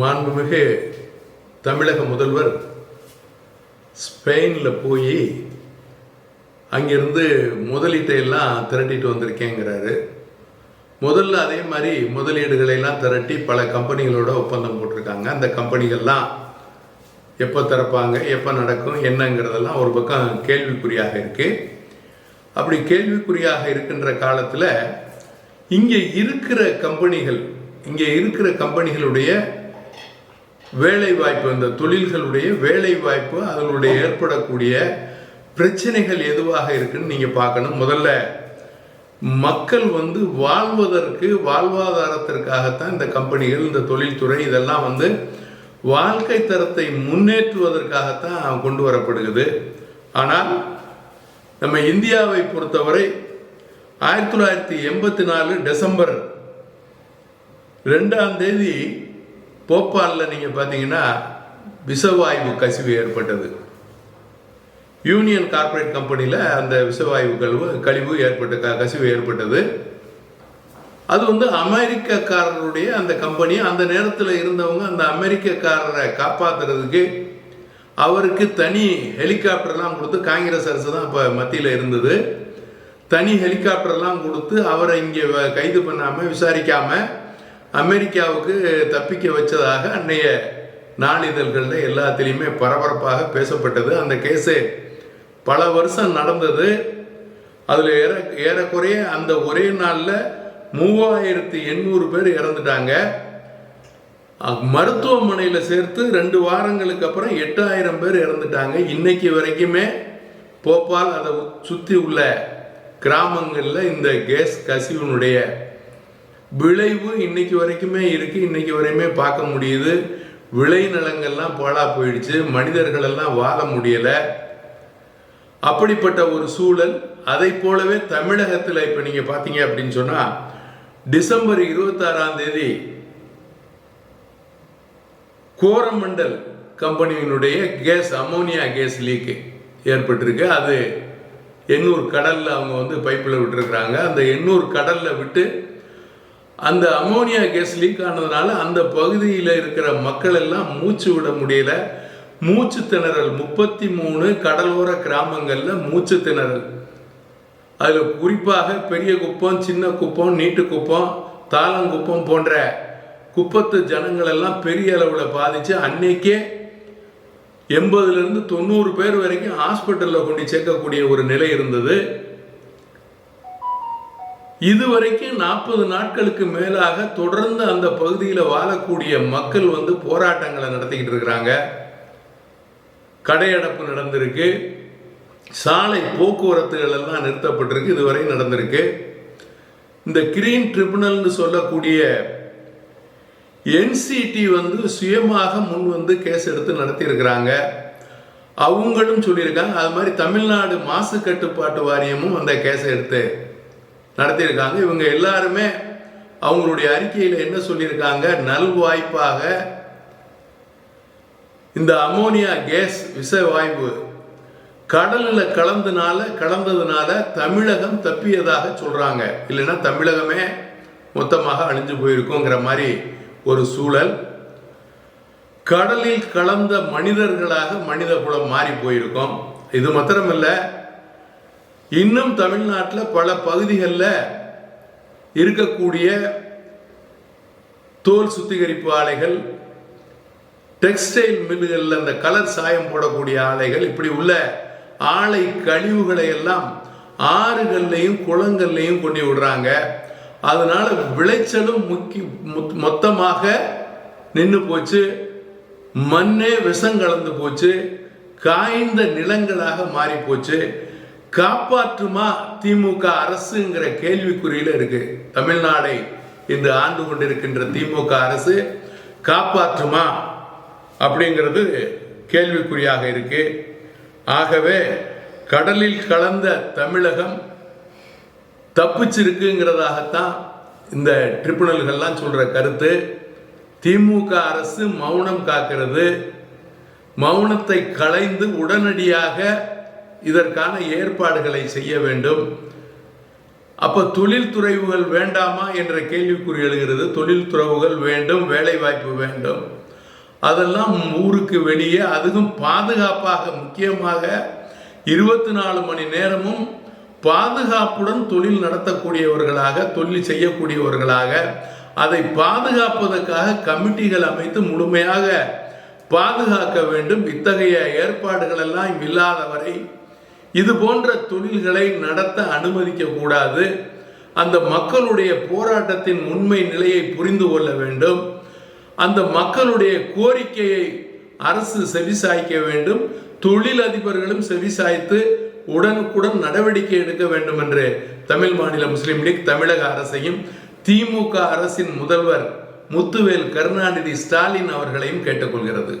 மாண்புமிகு தமிழக முதல்வர் ஸ்பெயினில் போய் அங்கிருந்து முதலீட்டை எல்லாம் திரட்டிட்டு வந்திருக்கேங்கிறாரு. முதல்ல அதே மாதிரி முதலீடுகளை எல்லாம் திரட்டி பல கம்பெனிகளோட ஒப்பந்தம் போட்டிருக்காங்க. அந்த கம்பெனிகள்லாம் எப்போ திறப்பாங்க எப்போ நடக்கும் என்னங்கிறதெல்லாம் ஒரு பக்கம் கேள்விக்குறியாக இருக்குது அப்படி கேள்விக்குறியாக இருக்கின்ற காலத்தில் இங்கே இருக்கிற கம்பெனிகள் இங்கே இருக்கிற கம்பெனிகளுடைய வேலை வாய்ப்பு இந்த தொழில்களுடைய வேலை வாய்ப்பு அதனுடைய ஏற்படக்கூடிய பிரச்சனைகள் எதுவாக இருக்குன்னு நீங்கள் பார்க்கணும். முதல்ல மக்கள் வந்து வாழ்வதற்கு வாழ்வாதாரத்திற்காகத்தான் இந்த கம்பெனிகள் இந்த தொழில்துறை இதெல்லாம் வந்து வாழ்க்கை தரத்தை முன்னேற்றுவதற்காகத்தான் கொண்டு வரப்படுகிறது. ஆனால் நம்ம இந்தியாவை பொறுத்தவரை ஆயிரத்தி தொள்ளாயிரத்தி எண்பத்தி நாலு டிசம்பர் ரெண்டாம் தேதி போப்பாலில் நீங்கள் பார்த்தீங்கன்னா விஷவாயு கசிவு ஏற்பட்டது. யூனியன் கார்ப்பரேட் கம்பெனியில் அந்த விஷவாயு கழிவு கழிவு ஏற்பட்ட க- கசிவு ஏற்பட்டது. அது வந்து அமெரிக்கக்காரருடைய அந்த கம்பெனி. அந்த நேரத்தில் இருந்தவங்க அந்த அமெரிக்கக்காரரை காப்பாத்துறதுக்கு அவருக்கு தனி ஹெலிகாப்டர்லாம் கொடுத்து காங்கிரஸ் அரசு தான் இப்போ மத்தியில் இருந்தது. தனி ஹெலிகாப்டர்லாம் கொடுத்து அவரை இங்கே வ- கைது பண்ணாமல் விசாரிக்காமல் அமெரிக்காவுக்கு தப்பிக்க வச்சதாக அன்னைய நாளிதழ்களில் எல்லாத்துலேயுமே பரபரப்பாக பேசப்பட்டது. அந்த கேஸு பல வருஷம் நடந்தது. அதில் ஏற ஏறக்குறைய அந்த ஒரே நாளில் மூவாயிரத்தி எண்ணூறு பேர் இறந்துட்டாங்க. மருத்துவமனையில் சேர்த்து ரெண்டு வாரங்களுக்கு அப்புறம் எட்டாயிரம் பேர் இறந்துட்டாங்க. இன்னைக்கு வரைக்குமே போபால் அதை சுற்றி உள்ள கிராமங்களில் இந்த கேஸ் கசிவினுடைய விளைவு இன்னைக்கு வரைக்குமே இருக்கு. இன்னைக்கு வரையுமே பார்க்க முடியுது. விளைநிலங்கள்லாம் பாழா போயிடுச்சு. மனிதர்களெல்லாம் வாழ முடியல. அப்படிப்பட்ட ஒரு சூழல். அதை போலவே தமிழகத்தில் இப்போ நீங்க பார்த்தீங்க அப்படின்னு சொன்னா டிசம்பர் இருபத்தாறாம் தேதி கோரமண்டல் கம்பெனியினுடைய கேஸ் அமோனியா கேஸ் லீக்கு ஏற்பட்டிருக்கு. அது எண்ணூர் கடலில் அவங்க வந்து பைப்பில் விட்டுருக்குறாங்க. அந்த எண்ணூர் கடலில் விட்டு அந்த அமோனியா கேஸ் லீக் ஆனதுனால அந்த பகுதியில் இருக்கிற மக்கள் எல்லாம் மூச்சு விட முடியல. மூச்சு திணறல். முப்பத்தி மூணு கடலோர கிராமங்களில் மூச்சு திணறல். அதில் குறிப்பாக பெரிய குப்பம் சின்ன குப்பம் நீட்டு குப்பம் தாளங்குப்பம் போன்ற குப்பத்து ஜனங்கள் எல்லாம் பெரிய அளவில் பாதிச்சு அன்னைக்கே எண்பதுலேருந்து தொண்ணூறு பேர் வரைக்கும் ஹாஸ்பிட்டலில் கொண்டு சேர்க்கக்கூடிய ஒரு நிலை இருந்தது. இதுவரைக்கும் நாற்பது நாட்களுக்கு மேலாக தொடர்ந்து அந்த பகுதியில் வாழக்கூடிய மக்கள் வந்து போராட்டங்களை நடத்திக்கிட்டு இருக்கிறாங்க. கடையடைப்பு நடந்திருக்கு. சாலை போக்குவரத்துகள் எல்லாம் நிறுத்தப்பட்டிருக்கு. இதுவரை நடந்திருக்கு. இந்த கிரீன் ட்ரிபுனல்னு சொல்லக்கூடிய என்சிடி வந்து சுயமாக முன் வந்து கேஸ் எடுத்து நடத்தியிருக்கிறாங்க. அவங்களும் சொல்லியிருக்காங்க. அது மாதிரி தமிழ்நாடு மாசு கட்டுப்பாட்டு வாரியமும் அந்த கேஸை எடுத்து நடத்தியிருக்காங்க. இவங்க எல்லாருமே அவங்களுடைய அறிக்கையில் என்ன சொல்லியிருக்காங்க? நல்வாய்ப்பாக இந்த அமோனியா கேஸ் விஷவாயு கடலில் கலந்தனால கலந்ததுனால தமிழகம் தப்பியதாக சொல்கிறாங்க இல்லைன்னா தமிழகமே மொத்தமாக அழிஞ்சு போயிருக்குங்கிற மாதிரி ஒரு சூழல். கடலில் கலந்த மனிதர்களாக மனித குலம் மாறி போயிருக்கோம். இது மாத்திரமில்லை இன்னும் தமிழ்நாட்டில் பல பகுதிகளில் இருக்கக்கூடிய தோல் சுத்திகரிப்பு ஆலைகள் டெக்ஸ்டைல் மில்லுகளில் அந்த கலர் சாயம் போடக்கூடிய ஆலைகள் இப்படி உள்ள ஆலை கழிவுகளை எல்லாம் ஆறுகள்லையும் குளங்கள்லையும் கொண்டு விடுறாங்க. அதனால விளைச்சலும் முக்கி மொத்- மொத்தமாக நின்று போச்சு. மண்ணே விஷம் கலந்து போச்சு. காய்ந்த நிலங்களாக மாறி போச்சு காப்பாற்றுமா திமுக அரசுங்கிற கேள்விக்குறியில இருக்கு. தமிழ்நாடை இன்று ஆண்டு கொண்டிருக்கின்ற திமுக அரசு காப்பாற்றுமா அப்படிங்கிறது கேள்விக்குறியாக இருக்கு. ஆகவே கடலில் கலந்த தமிழகம் தப்பிச்சிருக்குங்கிறதாகத்தான் இந்த ட்ரிபுனல்கள்லாம் சொல்கிற கருத்து. திமுக அரசு மௌனம் காக்கிறது. மௌனத்தை களைந்து உடனடியாக இதற்கான ஏற்பாடுகளை செய்ய வேண்டும். அப்போ தொழில் துறைவுகள் வேண்டாமா என்ற கேள்விக்குறி எழுகிறது. தொழில் துறவுகள் வேண்டும் வேலைவாய்ப்பு வேண்டும். அதெல்லாம் ஊருக்கு வெளியே அதுவும் பாதுகாப்பாக முக்கியமாக இருபத்தி நாலு மணி நேரமும் பாதுகாப்புடன் தொழில் நடத்தக்கூடியவர்களாக தொழில் செய்யக்கூடியவர்களாக அதை பாதுகாப்பதற்காக கமிட்டிகள் அமைத்து முழுமையாக பாதுகாக்க வேண்டும். இத்தகைய ஏற்பாடுகள் எல்லாம் இல்லாதவரை இது போன்ற தொழில்களை நடத்த அனுமதிக்க கூடாது அந்த மக்களுடைய போராட்டத்தின் உண்மை நிலையை புரிந்து கொள்ள வேண்டும். அந்த மக்களுடைய கோரிக்கையை அரசு செவிசாய்க்க வேண்டும். தொழில் அதிபர்களும் செவிசாய்த்து உடனுக்குடன் நடவடிக்கை எடுக்க வேண்டும் என்று தமிழ் மாநில முஸ்லீம் லீக் தமிழக அரசையும் திமுக அரசின் முதல்வர் முத்துவேல் கருணாநிதி ஸ்டாலின் அவர்களையும் கேட்டுக்கொள்கிறது.